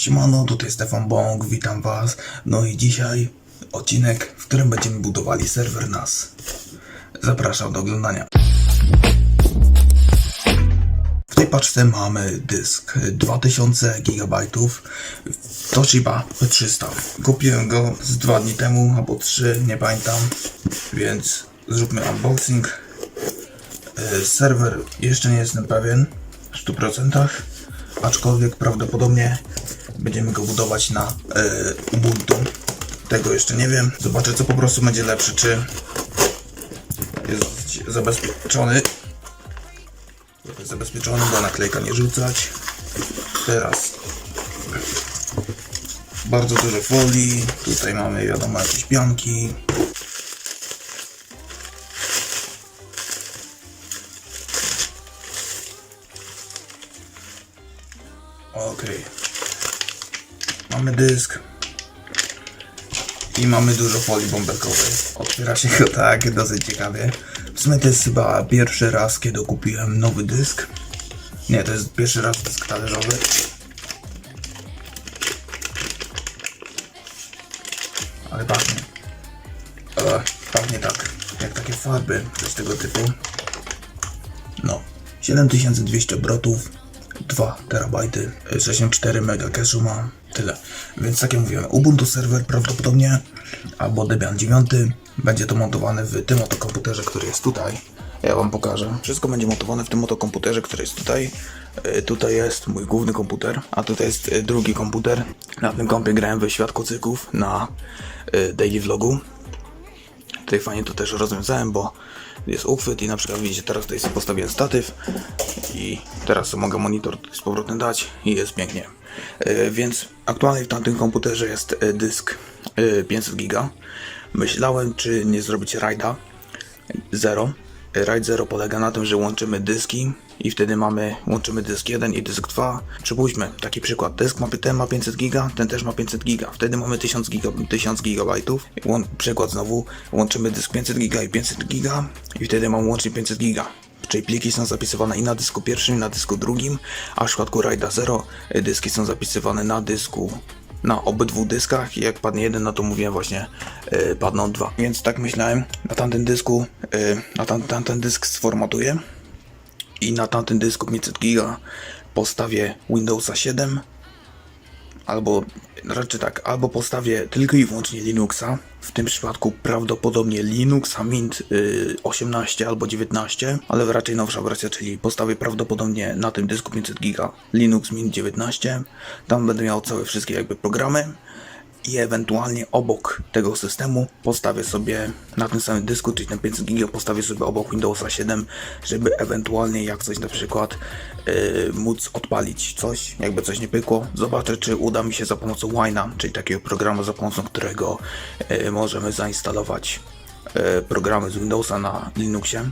Siemano, tutaj Stefan Bąk, witam was. No i dzisiaj odcinek, w którym będziemy budowali serwer NAS. Zapraszam do oglądania. W tej paczce mamy dysk 2000 GB Toshiba P300. Kupiłem go z dwa dni temu, albo trzy, nie pamiętam, więc zróbmy unboxing. E, Serwer jeszcze nie jestem pewien w 100%, aczkolwiek prawdopodobnie będziemy go budować na e, Ubuntu. Tego jeszcze nie wiem. Zobaczę, co po prostu będzie lepsze, czy jest zabezpieczony. Jest zabezpieczony, bo naklejka nie rzucać. Teraz bardzo dużo folii. Tutaj mamy, wiadomo, jakieś pianki. Okej. Mamy dysk. I mamy dużo folii bąbelkowej. Otwiera się go tak, dosyć ciekawie. W sumie to jest chyba pierwszy raz, kiedy kupiłem nowy dysk. Nie, to jest pierwszy raz dysk talerzowy. Ale pachnie. E, pachnie tak, jak takie farby, coś tego typu. No, 7200 obrotów, 2 terabajty, 64 mega cache'u ma, tyle. Więc tak jak mówiłem, Ubuntu serwer prawdopodobnie, albo Debian 9, będzie to montowane w tym oto komputerze, który jest tutaj. Ja wam pokażę. Wszystko będzie montowane w tym oto komputerze, który jest tutaj. E, Tutaj jest mój główny komputer, a tutaj jest e, drugi komputer. Na tym kompie grałem we Świat Kocyków na e, daily vlogu. Tutaj fajnie to też rozwiązałem, bo jest uchwyt i na przykład widzicie, teraz tutaj sobie postawiłem statyw i teraz mogę monitor z powrotem dać i jest pięknie. E, Więc aktualnie w tamtym komputerze jest e, dysk e, 500 giga. Myślałem, czy nie zrobić RAIDa 0. RAID 0 polega na tym, że łączymy dyski i wtedy mamy, łączymy dysk 1 i dysk 2. Przypuśćmy, taki przykład, dysk ma, ten ma 500 giga, ten też ma 500 giga, wtedy mamy 1000, giga, 1000 gigabajtów. Przykład znowu, łączymy dysk 500 giga i 500 giga i wtedy mam łącznie 500 giga. Czyli pliki są zapisywane i na dysku pierwszym, i na dysku drugim, a w przypadku RAIDa 0 y, dyski są zapisywane na dysku na obydwu dyskach i jak padnie jeden, no to mówiłem właśnie yy, padną dwa. Więc tak myślałem, na tamtym dysku, yy, na tam, tamten dysk sformatuję i na tamtym dysku 500 giga postawię Windowsa 7 albo raczej tak, albo postawię tylko i wyłącznie Linuxa, w tym przypadku prawdopodobnie Linuxa Mint y, 18 albo 19, ale raczej nowsza wersja, czyli postawię prawdopodobnie na tym dysku 500 giga Linux Mint 19, tam będę miał całe wszystkie jakby programy i ewentualnie obok tego systemu postawię sobie na tym samym dysku, czyli ten 500 giga postawię sobie obok Windowsa 7, żeby ewentualnie jak coś na przykład yy, móc odpalić coś, jakby coś nie pykło. Zobaczę, czy uda mi się za pomocą Wina, czyli takiego programu, za pomocą którego yy, możemy zainstalować yy, programy z Windowsa na Linuxie.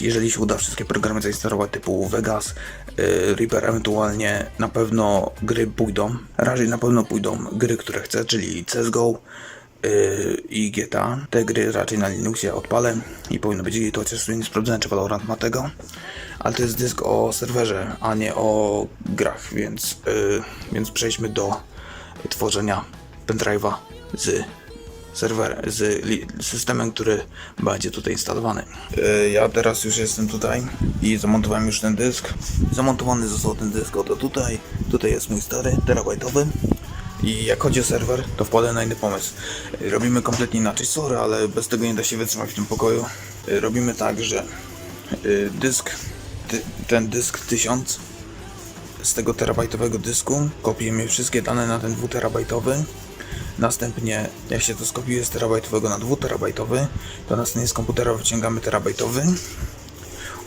Jeżeli się uda wszystkie programy zainstalować typu Vegas, y, Reaper ewentualnie na pewno gry pójdą. Raczej na pewno pójdą gry, które chcę, czyli CSGO y, i GTA. Te gry raczej na Linuxie odpalę i powinno być git, chociaż nie sprawdzałem czy Valorant ma tego. Ale to jest dysk o serwerze, a nie o grach, więc, y, więc przejdźmy do tworzenia pendrive'a z serwer z systemem, który będzie tutaj instalowany. E, Ja teraz już jestem tutaj i zamontowałem już ten dysk. Zamontowany został ten dysk oto tutaj. Tutaj jest mój stary, terabajtowy. I jak chodzi o serwer, to wpadłem na inny pomysł. Robimy kompletnie inaczej, sorry, ale bez tego nie da się wytrzymać w tym pokoju. E, Robimy tak, że e, dysk, ten dysk 1000 z tego terabajtowego dysku kopiujemy wszystkie dane na ten 2 terabajtowy Następnie, jak się to skopiuje z terabajtowego na 2 terabajtowy, to następnie z komputera wyciągamy terabajtowy,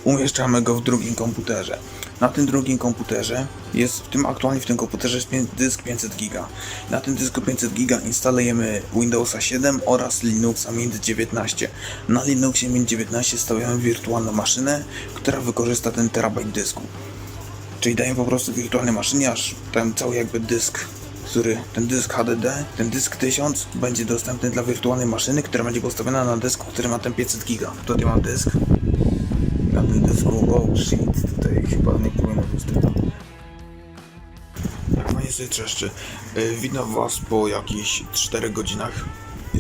umieszczamy go w drugim komputerze. Na tym drugim komputerze jest, w tym aktualnie w tym komputerze jest dysk 500 giga. Na tym dysku 500 giga instalujemy Windowsa 7 oraz Linuxa Mint 19. Na Linuxie Mint 19 stawiamy wirtualną maszynę, która wykorzysta ten terabajt dysku. Czyli daję po prostu wirtualnej maszynie, aż ten cały jakby dysk, który, ten dysk HDD, ten dysk 1000 będzie dostępny dla wirtualnej maszyny, która będzie postawiona na dysku, który ma ten 500 giga. Tutaj mam dysk. Na tym dysku, oh shit, tutaj chyba nie powinno być tego. Jak fajnie sobie trzeszczy. E, Witam was po jakichś 4 godzinach.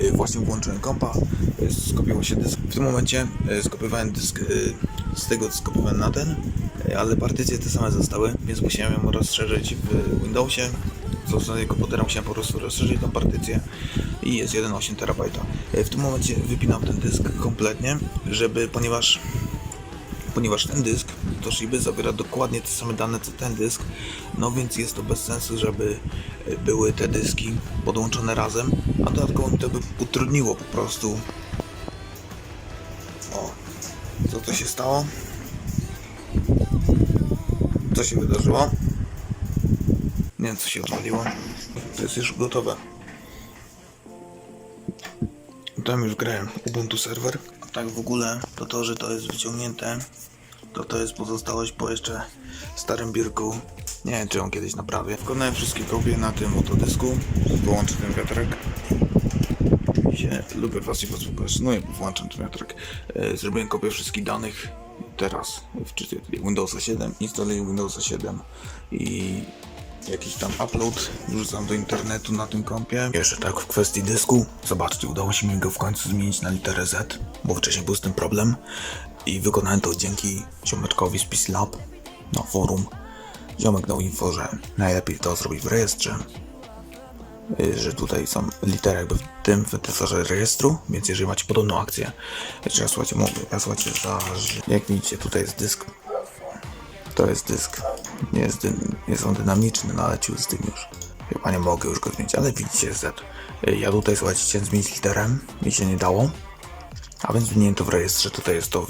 E, Właśnie włączyłem kompa, e, skopiło się dysk. W tym momencie skopiowałem dysk z tego skopiowałem na ten, ale partycje te same zostały, więc musiałem ją rozszerzyć w Windowsie. Z ostatniego komputera musiałem po prostu rozszerzyć tą partycję i jest 1,8 terabajta. E, W tym momencie wypinam ten dysk kompletnie, żeby, ponieważ ponieważ ten dysk to Shiby zawiera dokładnie te same dane co ten dysk, no więc jest to bez sensu, żeby e, były te dyski podłączone razem, a dodatkowo mi to by utrudniło po prostu. O, co to się stało? Co się wydarzyło? Nie co się odwaliło. To jest już gotowe. Tam już grałem Ubuntu serwer. A tak w ogóle to to, że to jest wyciągnięte, to to jest pozostałość po jeszcze starym biurku. Nie wiem, czy ją kiedyś naprawię. Wykonałem wszystkie kopie na tym oto dysku. Wyłączę ten wiatrak. Się lubię pokazać. No i włączam ten wiatrak. E, Zrobiłem kopię wszystkich danych. Teraz w Windowsa 7 instaluję Windowsa 7 i jakiś tam upload wrzucam do internetu na tym kompie. Jeszcze tak w kwestii dysku. Zobaczcie, udało się mi go w końcu zmienić na literę Z, bo wcześniej był z tym problem. I wykonałem to dzięki ziomeczkowi z PC Lab na forum. Ziomek dał info, że najlepiej to zrobić w rejestrze. Y, Że tutaj są litery jakby w tym edytorze rejestru, więc jeżeli macie podobną akcję, czy ja słuchajcie, mówię, ja słuchajcie, za, jak widzicie tutaj jest dysk to jest dysk. Nie jest, dy- jest on dynamiczny, no ale ciut z tym już. Chyba nie mogę już go zmienić, ale widzicie Z. Ja tutaj słuchajcie chciałem zmienić literę, mi się nie dało. A więc zmieniłem to w rejestrze, tutaj jest to w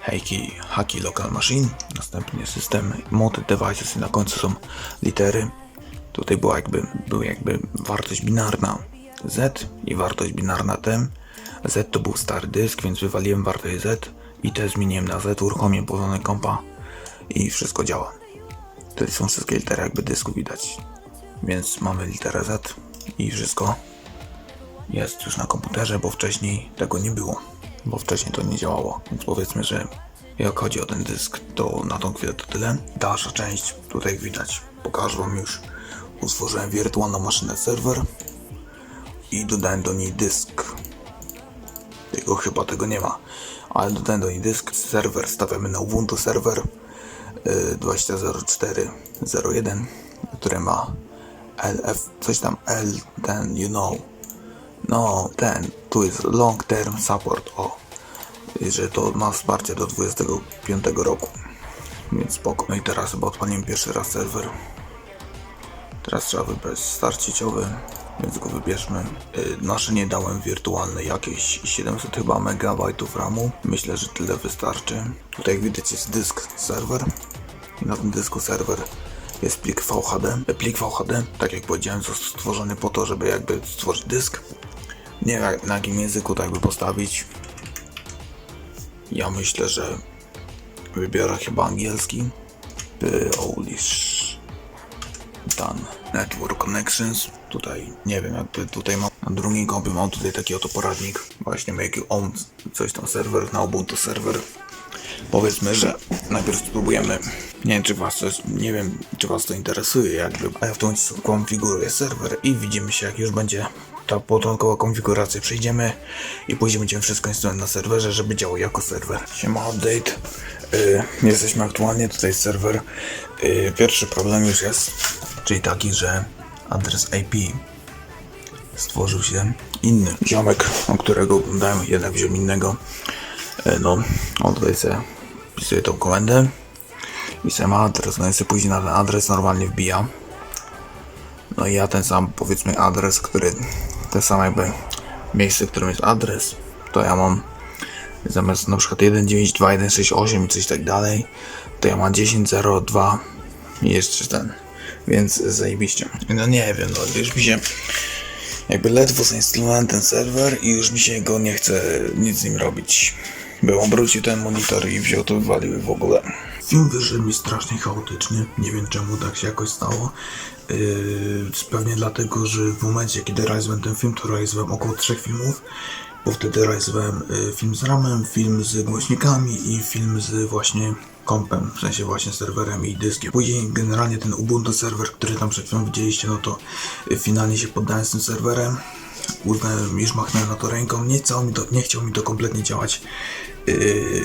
Heiki Haki Local Machine, następnie system Mod Devices i na końcu są litery. Tutaj była jakby, była jakby wartość binarna Z i wartość binarna T. Z to był stary dysk, więc wywaliłem wartość Z i T zmieniłem na Z, uruchomiłem połączone kompa i wszystko działa. Tutaj są wszystkie litery jakby dysku widać. Więc mamy literę Z i wszystko jest już na komputerze, bo wcześniej tego nie było. Bo wcześniej to nie działało. Więc powiedzmy, że jak chodzi o ten dysk, to na tą chwilę to tyle. Dalsza część, tutaj widać, pokażę wam już. Utworzyłem wirtualną maszynę serwer i dodałem do niej dysk. Tego chyba tego nie ma, ale dodałem do niej dysk. Serwer stawiamy na Ubuntu serwer 200401, który ma LF, coś tam L, ten, you know. No, ten, tu jest long term support, o. I że to ma wsparcie do 25 roku. Więc spoko. No i teraz chyba odpaliłem pierwszy raz serwer. Teraz trzeba wybrać start sieciowy, więc go wybierzmy. Yy, nasze nie dałem wirtualne jakieś 700 chyba megabajtów RAMu. Myślę, że tyle wystarczy. Tutaj jak widać jest dysk serwer. I na tym dysku serwer jest plik VHD. Plik VHD, tak jak powiedziałem, został stworzony po to, żeby jakby stworzyć dysk. Nie wiem na jakim języku to jakby postawić. Ja myślę, że wybiorę chyba angielski. Polish. Done. Network Connections. Tutaj nie wiem, jakby tutaj mam na drugim kompie mam tutaj taki oto poradnik. Właśnie your own coś tam serwer na Ubuntu serwer. Powiedzmy, że najpierw spróbujemy. Nie wiem, czy was to nie wiem, czy was to interesuje, jakby. A ja w tym momencie konfiguruję serwer i widzimy się, jak już będzie ta początkowa konfiguracja. Przejdziemy i później będziemy wszystko instalować na serwerze, żeby działał jako serwer. Siema, update. Y, jesteśmy aktualnie tutaj serwer. Y, pierwszy problem już jest, czyli taki, że adres IP stworzył się inny ziomek, o którego oglądałem, jednak wziął innego. E, No, on tutaj sobie wpisuje tą komendę i sobie ma adres, no i sobie później na ten adres normalnie wbija. No i ja ten sam, powiedzmy, adres, który, ten sam jakby miejsce, w którym jest adres, to ja mam zamiast na przykład 192.168 i coś tak dalej, to ja mam 10.02 i jeszcze ten, więc zajebiście. No nie wiem, no już mi się jakby ledwo zainstalowałem ten serwer i już mi się go nie chce nic z nim robić. Był obrócił ten monitor i wziął to wywaliły w ogóle. Film wyszedł mi strasznie chaotycznie. Nie wiem czemu tak się jakoś stało. Yy, pewnie dlatego, że w momencie kiedy realizowałem ten film, to realizowałem około trzech filmów bo wtedy realizowałem y, film z ramem, film z głośnikami i film z właśnie kompem, w sensie właśnie serwerem i dyskiem. Później generalnie ten Ubuntu serwer, który tam przed chwilą widzieliście, no to y, finalnie się poddałem z tym serwerem. Uznałem, już machnąłem na to ręką, nie, chciał mi to, nie chciał mi to kompletnie działać, yy,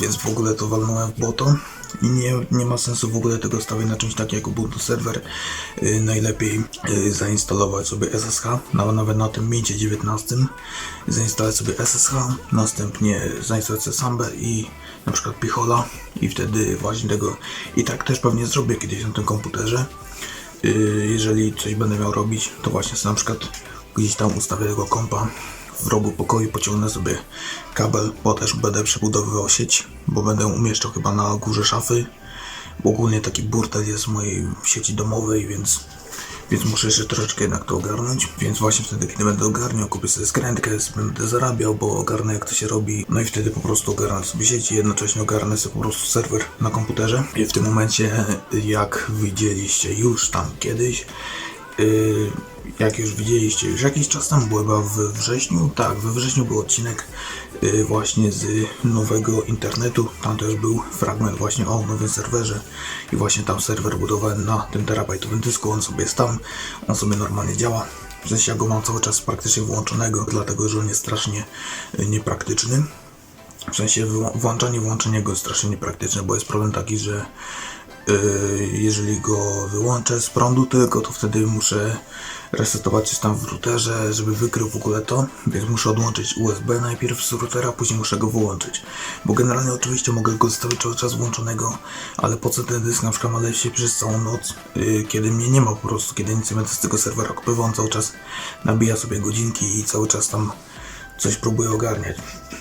więc w ogóle to walnąłem w błoto. Nie, nie ma sensu w ogóle tego stawiać na czymś takim jak Ubuntu Serwer. Yy, najlepiej yy, zainstalować sobie SSH, nawet, nawet na tym Mincie 19. Zainstalować sobie SSH, następnie zainstalować sobie Sambę i na przykład Pichola i wtedy właśnie tego i tak też pewnie zrobię kiedyś na tym komputerze. Yy, jeżeli coś będę miał robić, to właśnie sobie na przykład gdzieś tam ustawię tego kompa w rogu pokoju, pociągnę sobie kabel, bo też będę przebudowywał sieć, bo będę umieszczał chyba na górze szafy, bo ogólnie taki burdel jest w mojej sieci domowej, więc, więc muszę jeszcze troszeczkę jednak to ogarnąć, więc właśnie wtedy, kiedy będę ogarniał, kupię sobie skrętkę, będę zarabiał, bo ogarnę jak to się robi, no i wtedy po prostu ogarnę sobie sieć i jednocześnie ogarnę sobie po prostu serwer na komputerze. I w tym momencie, jak widzieliście już tam kiedyś, jak już widzieliście, już jakiś czas tam było chyba w wrześniu, tak, we wrześniu był odcinek yy, właśnie z nowego internetu, tam też był fragment właśnie o nowym serwerze i właśnie tam serwer budowałem na tym terabajtowym dysku, on sobie jest tam, on sobie normalnie działa, w sensie ja go mam cały czas praktycznie włączonego, dlatego że on jest strasznie yy, niepraktyczny. W sensie włączanie, włączenie go jest strasznie niepraktyczne, bo jest problem taki, że jeżeli go wyłączę z prądu tylko, to wtedy muszę resetować coś tam w routerze, żeby wykrył w ogóle to, więc muszę odłączyć USB najpierw z routera, później muszę go wyłączyć. Bo generalnie oczywiście mogę go zostawić cały czas włączonego, ale po co ten dysk na przykład ma lecieć przez całą noc, yy, kiedy mnie nie ma po prostu, kiedy nic nie będę z tego serwera kupywał, on cały czas nabija sobie godzinki i cały czas tam coś próbuję ogarniać.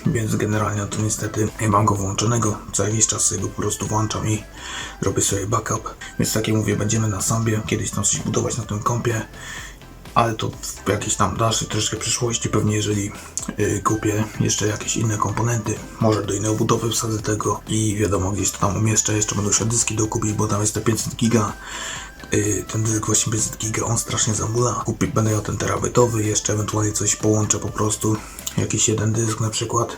Więc generalnie to niestety nie mam go włączonego. Co jakiś czas sobie go po prostu włączam i robię sobie backup. Więc tak jak mówię, będziemy na sambie, kiedyś tam coś budować na tym kompie. Ale to w jakiejś tam dalszej troszeczkę przyszłości, pewnie jeżeli y, kupię jeszcze jakieś inne komponenty, może do innej obudowy wsadzę tego i wiadomo, gdzieś to tam umieszczę, jeszcze będę musiał dyski dokupić, bo tam jest te 500 giga. Y, ten dysk właśnie 500 giga, on strasznie zamula. Kupię, będę miał ten terabajtowy, jeszcze ewentualnie coś połączę po prostu, jakiś jeden dysk na przykład.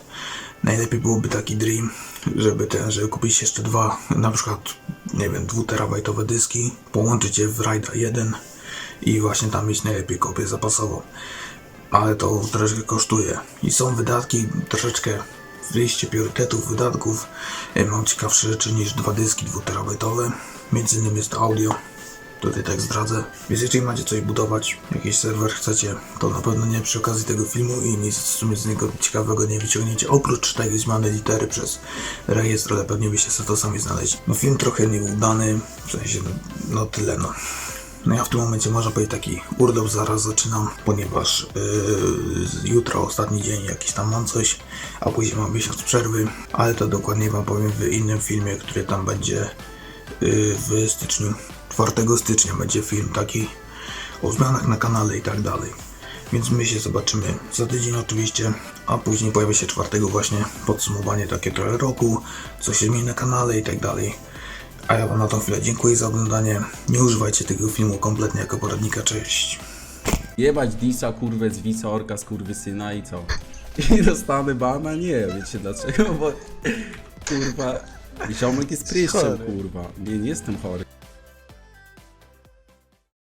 Najlepiej byłoby taki dream, żeby ten, żeby kupić jeszcze dwa, na przykład, nie wiem, dwuterabajtowe dyski, połączyć je w RAIDa 1 i właśnie tam mieć najlepiej kopię zapasową. Ale to troszeczkę kosztuje. I są wydatki, troszeczkę w liście priorytetów wydatków. e, Mam ciekawsze rzeczy niż dwa dyski dwuterabajtowe. Między innymi jest audio. Tutaj tak zdradzę. Więc jeżeli macie coś budować, jakiś serwer chcecie, to na pewno nie przy okazji tego filmu i nic w sumie z niego ciekawego nie wyciągniecie. Oprócz tej zmiany litery przez rejestr, ale pewnie byście sobie to sami znaleźli. No film trochę nieudany, w sensie no tyle no. No ja w tym momencie można powiedzieć taki urlop zaraz zaczynam, ponieważ yy, jutro ostatni dzień jakiś tam mam coś, a później mam miesiąc przerwy, ale to dokładnie wam powiem w innym filmie, który tam będzie yy, w styczniu. 4 stycznia będzie film taki o zmianach na kanale i tak dalej. Więc my się zobaczymy za tydzień oczywiście, a później pojawia się 4 właśnie podsumowanie takie trochę roku, co się zmieni na kanale i tak dalej. A ja wam na tą chwilę dziękuję za oglądanie. Nie używajcie tego filmu kompletnie jako poradnika. Cześć. Jebać Disa, kurwę, z Wica, Orka, syna i co? I dostanę bana? Nie, wiecie dlaczego? Bo kurwa, ziomek jest pryszczem, kurwa. Nie, nie jestem chory.